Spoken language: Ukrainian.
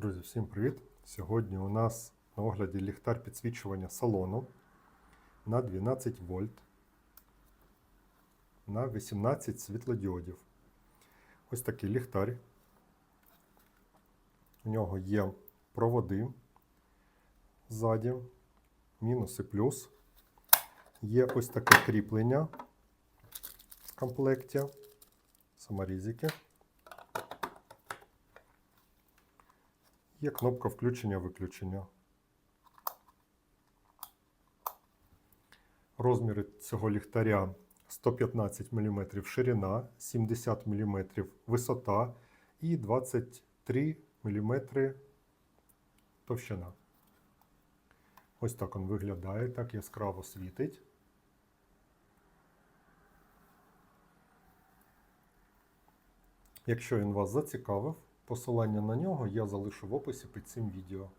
Друзі, всім привіт! Сьогодні у нас на огляді ліхтар підсвічування салону на 12 вольт на 18 світлодіодів. Ось такий ліхтар. У нього є проводи ззаді, мінус і плюс. Є ось таке кріплення в комплекті, саморізики. Є кнопка включення-виключення. Розміри цього ліхтаря 115 мм ширина, 70 мм висота і 23 мм товщина. Ось так він виглядає, так яскраво світить. Якщо він вас зацікавив, посилання на нього я залишу в описі під цим відео.